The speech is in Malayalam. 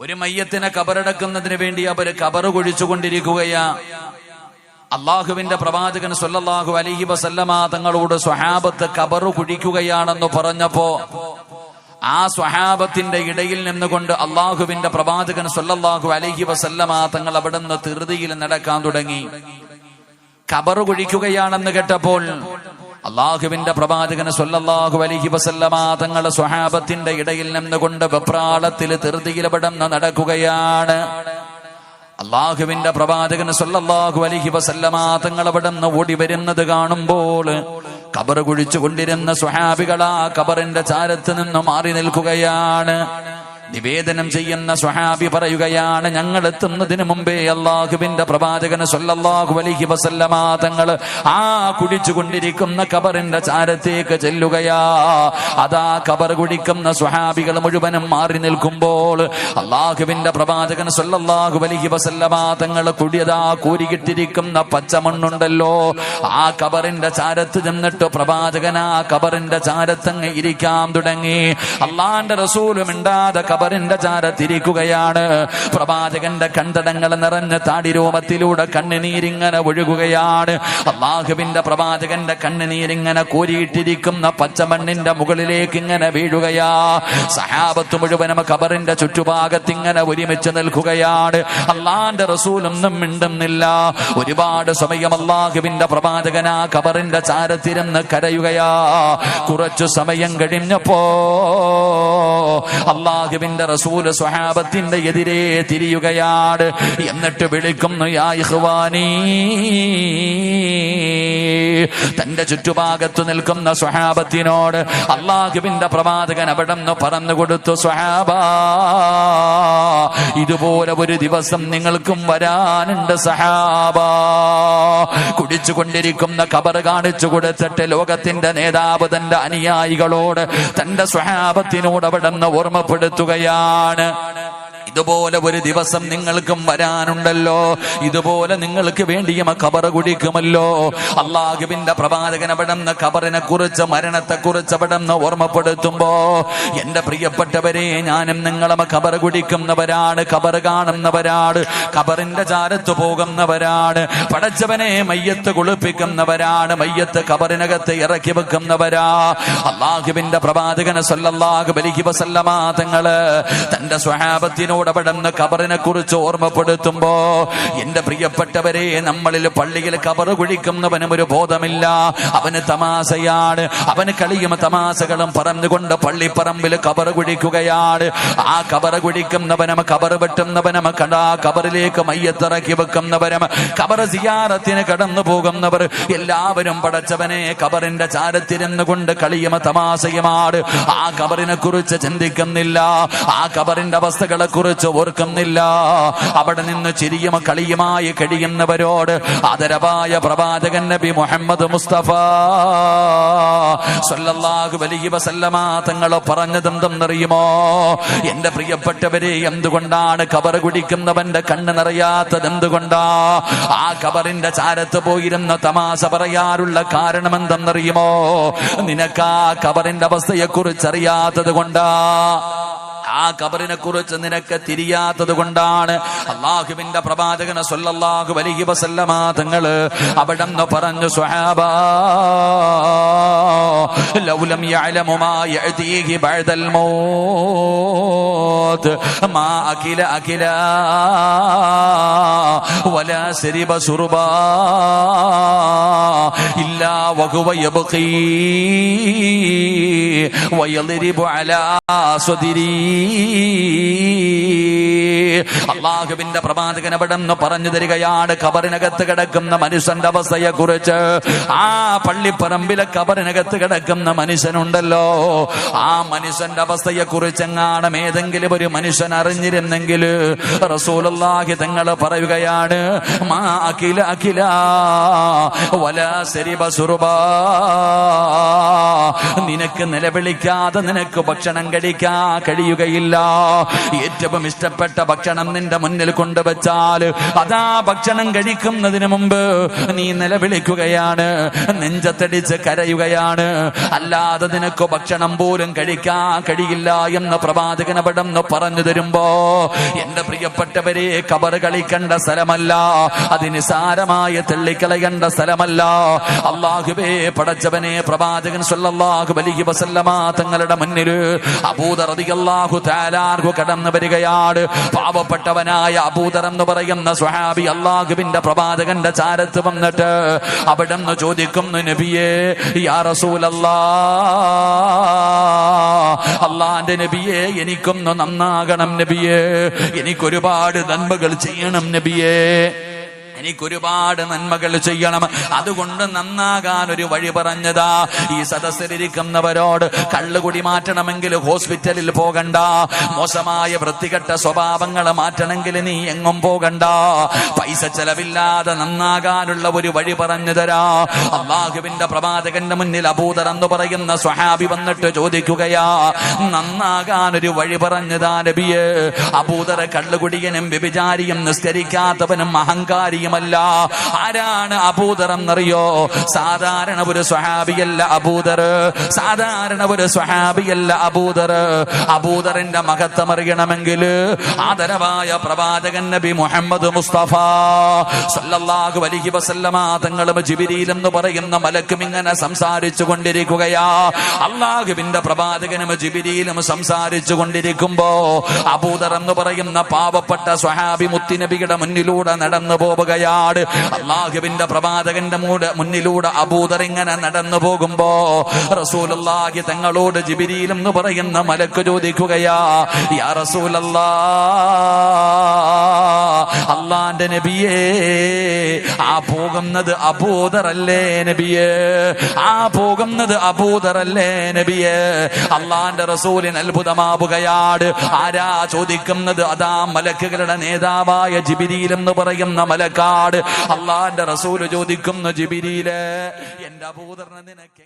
ഒരു മയ്യത്തിനെ കബറടക്കുന്നതിന് വേണ്ടി അവർ കബറ് കൊഴിച്ചുകൊണ്ടിരിക്കുകയാ. അള്ളാഹുവിന്റെ പ്രവാചകൻ സൊല്ലാഹു അലഹി വസല്ലമ തങ്ങളോട് സ്വഹാബത്ത് കബറ് കുഴിക്കുകയാണെന്ന് പറഞ്ഞപ്പോ ആ സ്വഹാബത്തിന്റെ ഇടയിൽ നിന്നുകൊണ്ട് അള്ളാഹുവിന്റെ പ്രവാചകൻ സൊല്ലാഹു അലഹി വസല്ലമ തങ്ങൾ അവിടുന്ന് ധൃതിയിൽ നടക്കാൻ തുടങ്ങി. കബറ് കുഴിക്കുകയാണെന്ന് കേട്ടപ്പോൾ അള്ളാഹുവിന്റെ പ്രവാചകന് സല്ലല്ലാഹു അലഹി വസല്ലമ തങ്ങളുടെ സ്വഹാബത്തിന്റെ ഇടയിൽ നിന്നുകൊണ്ട് വെപ്രാളത്തിൽ ധൃതിയിലപടന്ന് നടക്കുകയാണ്. അള്ളാഹുവിന്റെ പ്രവാചകന് സല്ലല്ലാഹു അലഹി വസല്ലമ തങ്ങൾ അവിടുന്ന് ഓടി വരുന്നത് കാണുമ്പോൾ കബർ കുഴിച്ചുകൊണ്ടിരുന്ന സ്വഹാബികളാ കബറിന്റെ ചാരത്ത് നിന്ന് മാറി നിൽക്കുകയാണ്. നിവേദനം ചെയ്യുന്ന സ്വഹാബി പറയുകയാണ് ഞങ്ങൾ എത്തുന്നതിന് മുമ്പേ അള്ളാഹുവിന്റെ പ്രവാചകന് സല്ലല്ലാഹു അലൈഹി വസല്ലമ തങ്ങൾ ആ കുടിച്ചുകൊണ്ടിരിക്കുന്ന കബറിന്റെ ചാരത്തേക്ക് ചെല്ലുകയാ. അതാ കബർ കുടിക്കുന്ന സ്വഹാബികൾ മുഴുവനും മാറി നിൽക്കുമ്പോൾ അള്ളാഹുവിന്റെ പ്രവാചകൻ സല്ലല്ലാഹു അലൈഹി വസല്ലമ തങ്ങൾ കുടിയതാ കൂരികിട്ടിരിക്കുന്ന പച്ചമണ്ണുണ്ടല്ലോ. ആ കബറിന്റെ ചാരത്ത് ചെന്നിട്ട് പ്രവാചകൻ ആ കബറിന്റെ ചാരത്തങ്ങ് ഇരിക്കാൻ തുടങ്ങി. അള്ളാന്റെ റസൂലും ഇണ്ടാതെ കബറിന്റെ ചാരത്തിരിക്കുകയാണ് പ്രവാചകന്റെ കണ്ടടങ്ങൾ നിറഞ്ഞ താടിരൂപത്തിലൂടെ കണ്ണുനീരിങ്ങനെ ഒഴുകുകയാണ്. അള്ളാഹുവിന്റെ പ്രവാചകന്റെ കണ്ണുനീരിങ്ങനെ കോരിയിട്ടിരിക്കുന്ന പച്ചമണ്ണിന്റെ മുകളിലേക്ക് ഇങ്ങനെ വീഴുകയാ. സഹാബത്ത് മുഴുവനും കബറിന്റെ ചുറ്റുഭാഗത്ത് ഇങ്ങനെ ഒരുമിച്ച് നിൽക്കുകയാണ്. അള്ളാന്റെ റസൂലൊന്നും മിണ്ടുന്നില്ല. ഒരുപാട് സമയം അള്ളാഹുവിന്റെ പ്രവാചകനാ കബറിന്റെ ചാരത്തിരുന്ന് കരയുകയാ. കുറച്ചു സമയം കഴിഞ്ഞപ്പോ അള്ളാഹുവിന്റെ റസൂൽ സ്വഹാബത്തിന്റെ എതിരെ തിരിയുകയാണ്. എന്നിട്ട് വിളിക്കുന്നു യാ തന്റെ ചുറ്റുഭാഗത്തു നിൽക്കുന്ന സ്വഹാബത്തിനോട് അള്ളാഹുവിന്റെ പ്രവാചകൻ അവിടെ നിന്ന് പറഞ്ഞു കൊടുത്തു സ്വഹാബ ഇതുപോലെ ഒരു ദിവസം നിങ്ങൾക്കും വരാനുണ്ട് സഹാബ കുടിച്ചു കൊണ്ടിരിക്കുന്ന കബർ കാണിച്ചു കൊടുത്തിട്ട് ലോകത്തിന്റെ നേതാവ് തന്റെ അനുയായികളോട് തന്റെ സ്വഹാബത്തിനോട് അവിടെ നിന്ന് ഓർമ്മപ്പെടുത്തുകയാണ്. Kayana, ഇതുപോലെ ഒരു ദിവസം നിങ്ങൾക്കും വരാനുണ്ടല്ലോ. ഇതുപോലെ നിങ്ങൾക്ക് വേണ്ടിയും ഖബർ കുടിക്കുമല്ലോ. അള്ളാഹുവിന്റെ പ്രവാചകൻ അവിടുന്ന് ഖബറിനെ കുറിച്ച് മരണത്തെ കുറിച്ച് അവിടുന്ന് ഓർമ്മപ്പെടുത്തുമ്പോ എന്റെ പ്രിയപ്പെട്ടവരെ ഞാനും നിങ്ങളും ഖബർ കുടിക്കുന്നവരാണ് ഖബർ കാണുന്നവരാണ് ഖബറിന്റെ ചാരത്ത് പോകുന്നവരാണ് പടച്ചവനെ മയ്യത്ത് കുളിപ്പിക്കുന്നവരാണ് മയ്യത്ത് ഖബറിനകത്ത് ഇറക്കി വെക്കുന്നവരാ. അള്ളാഹുവിന്റെ പ്രവാചകനെ സല്ലല്ലാഹു അലൈഹി വസല്ലമ തങ്ങൾ തന്റെ സ്വഹാബത്തിനോട് അവിടുന്ന് കബറിനെ കുറിച്ച് ഓർമ്മപ്പെടുത്തുമ്പോ എന്റെ പ്രിയപ്പെട്ടവരെ നമ്മളിൽ പള്ളിയിൽ കബർ കുഴിക്കുന്നവനും ഒരു ബോധമില്ല. അവന് തമാശയാണ്. അവന് കളിയും തമാശകളും പറഞ്ഞുകൊണ്ട് പള്ളിപ്പറമ്പിൽ കബർ കുഴിക്കുകയാണ്. ആ കബർ കുഴിക്കുന്നവനും കബർ വെട്ടുന്നവനും കടാ കബറിലേക്ക് മയ്യത്തിറക്കി വെക്കുന്നവരും കബർ സിയാറത്തിന് കടന്നു പോകുന്നവർ എല്ലാവരും പടച്ചവനെ കബറിന്റെ ചാരത്തിരുന്നു കൊണ്ട് കളിയും തമാശയുമാണ്. ആ കബറിനെ കുറിച്ച് ചിന്തിക്കുന്നില്ല. ആ കബറിന്റെ അവസ്ഥകളെ കുറിച്ച് ഓർക്കുന്നില്ല. അവിടെ നിന്ന് ചിരിയും കളിയുമായി കഴിയുന്നവരോട് ആദരവായ പ്രവാചകൻ നബി മുഹമ്മദ് മുസ്തഫ സല്ലല്ലാഹു അലൈഹി വസല്ലമ തങ്ങൾ പറഞ്ഞതെന്തെന്നറിയുമോ? എന്റെ പ്രിയപ്പെട്ടവരെ എന്തുകൊണ്ടാണ് കബർ കുടിക്കുന്നവന്റെ കണ്ണ് നിറയാത്തത്? എന്തുകൊണ്ടാ? ആ കബറിന്റെ ചാരത്ത് പോയിരുന്ന തമാശ പറയാറുള്ള കാരണം എന്തെന്നറിയുമോ? നിനക്ക് ആ കബറിന്റെ അവസ്ഥയെക്കുറിച്ച് അറിയാത്തത് കൊണ്ടാ. ആ ഖബറിനെ കുറിച്ച് നിനക്ക് തിരിയാത്തത് കൊണ്ടാണ്. അള്ളാഹുവിന്റെ പ്രവാചകന സൊല്ലാഹു അലൈഹി വസല്ലമ അവിടെ നിന്ന് പറഞ്ഞു സ്വഹാബ ലൗലം യഅതീഹി ബഅദൽ മൗത്ത് മാ അഖില അഖില വല സരിബ സുർബാ ഇല്ല വഹുവ യബഖി വയളിരിബു അലാ സ്വദിരീ അള്ളാഹുവിന്റെ പ്രവാചകൻ അവിടെ നിന്ന് പറഞ്ഞു തരികയാണ്. കബറിനകത്ത് കിടക്കുന്ന മനുഷ്യന്റെ അവസ്ഥയെ കുറിച്ച് ആ പള്ളിപ്പറമ്പിലെ കബറിനകത്ത് കിടക്കുന്ന മനുഷ്യനുണ്ടല്ലോ. ആ മനുഷ്യന്റെ അവസ്ഥയെ കുറിച്ച് എങ്ങാണം ഏതെങ്കിലും ഒരു മനുഷ്യൻ അറിഞ്ഞിരുന്നെങ്കിൽ റസൂലുള്ളാഹി തങ്ങൾ പറയുകയാണ് മാ അഖില അഖില നിനക്ക് നിലവിളിക്കാതെ നിനക്ക് ഭക്ഷണം കഴിക്കാൻ കഴിയുകയില്ല. ഏറ്റവും ഇഷ്ടപ്പെട്ട ഭക്ഷണം ഭക്ഷണം നിന്റെ മുന്നിൽ കൊണ്ടുവച്ചാൽ അതാ ഭക്ഷണം കഴിക്കുന്നതിന് മുമ്പ് നീ നിലവിളിക്കുകയാണ്. നെഞ്ചത്തടിച്ച് കരയുകയാണ്. അല്ലാതെ നിനക്ക് ഭക്ഷണം പോലും കഴിക്കാൻ കഴിയില്ല എന്ന് പ്രവാചകനപടം പറഞ്ഞു തരുമ്പോ എന്റെ പ്രിയപ്പെട്ടവരെ കബർ കളിക്കേണ്ട സ്ഥലമല്ല. അതിന് സാരമായ തെള്ളിക്കളയേണ്ട സ്ഥലമല്ല. അള്ളാഹുബേ പടച്ചവനെ പ്രവാചകൻ സല്ലല്ലാഹു അലൈഹി തങ്ങളുടെ മുന്നിൽ അബൂദർ റളിയല്ലാഹു തആലാഹു കടന്നു വരികയാണ്. പാവപ്പെട്ടവനായ അബൂദർ എന്ന് പറയുന്ന സുഹാബി അള്ളാഹുവിന്റെ പ്രവാചകന്റെ ചാരത്ത് വന്നിട്ട് അവിടെ നിന്ന് ചോദിക്കുന്നു നബിയേ യാ അള്ളാന്റെ നബിയെ എനിക്കൊന്ന് നന്നാകണം നബിയെ. എനിക്കൊരുപാട് നന്മകൾ ചെയ്യണം നബിയേ. എനിക്കൊരുപാട് നന്മകൾ ചെയ്യണം. അതുകൊണ്ട് നന്നാകാൻ ഒരു വഴി പറഞ്ഞതാ. ഈ സദസ്സിലിരിക്കുന്നവരോട് കള്ളുകുടി മാറ്റണമെങ്കിൽ ഹോസ്പിറ്റലിൽ പോകണ്ട. മോശമായ വൃത്തികെട്ട സ്വഭാവങ്ങൾ മാറ്റണമെങ്കിൽ നീ എങ്ങും പോകണ്ട. പൈസ ചെലവില്ലാതെ നന്നാകാനുള്ള ഒരു വഴി പറഞ്ഞു തരാ. അള്ളാഹുവിന്റെ പ്രവാചകന്റെ മുന്നിൽ അബൂദർ എന്ന് പറയുന്ന സ്വഹാബി വന്നിട്ട് ചോദിക്കുകയാ നന്നാകാൻ ഒരു വഴി പറഞ്ഞതാ നബിയെ. അബൂദർ കള്ളുകുടിയനും വ്യഭിചാരിയും നിസ്കരിക്കാത്തവനും അഹങ്കാരിയുമല്ല ആരാണ് അബൂദർ എന്നറിയോ? സാധാരണ ഒരു സ്വഹാബിയല്ല അബൂദർ. സാധാരണ ഒരു സ്വഹാബിയല്ല അബൂദർ. അബൂദറിന്റെ മഹത്വം അറിയണമെങ്കിൽ ആദരവായ പ്രവാചകൻ നബി മുഹമ്മദ് മുസ്തഫ സല്ലല്ലാഹു അലൈഹി വസല്ലമ തങ്ങളും ജിബിരിയിൽ എന്ന് പറയുന്ന മലക്കും ഇങ്ങനെ സംസാരിച്ചു കൊണ്ടിരിക്കുകയാ. അള്ളാഹുവിന്റെ പ്രവാചകനും ജിബിരിയിലും സംസാരിച്ചു കൊണ്ടിരിക്കുമ്പോ അബൂദർ എന്ന് പറയുന്ന പാവപ്പെട്ട സ്വഹാബി മുത്തിനബിയുടെ മുന്നിലൂടെ നടന്നു പോവുകയാണ് അള്ളാഹുവിന്റെ പ്രവാചകന്റെ മൂട് മുന്നിലൂടെ അബൂദർ ഇങ്ങനെ നടന്നു പോകുമ്പോ റസൂലുള്ളാഹി തങ്ങളോട് ജിബിരിയിൽ എന്ന് പറയുന്ന മലക്ക് ചോദിക്കുകയാ യാ അള്ളാന്റെ നബിയേ ആ പോകുന്നത് അബൂദറല്ലേ നബിയേ ആ പോകുന്നത് അബൂദറല്ലേ നബിയേ അള്ളാന്റെ റസൂലിന് അത്ഭുതമാവുകയാട്. ആരാ ചോദിക്കുന്നത്? അതാ മലക്കുകളുടെ നേതാവായ ജിബിരിയിൽ എന്ന് പറയുന്ന മലക്കാട് അള്ളാന്റെ റസൂൽ ചോദിക്കുന്നു ജിബിരിയിലെ എന്റെ അബൂദറിനെ നിനക്ക്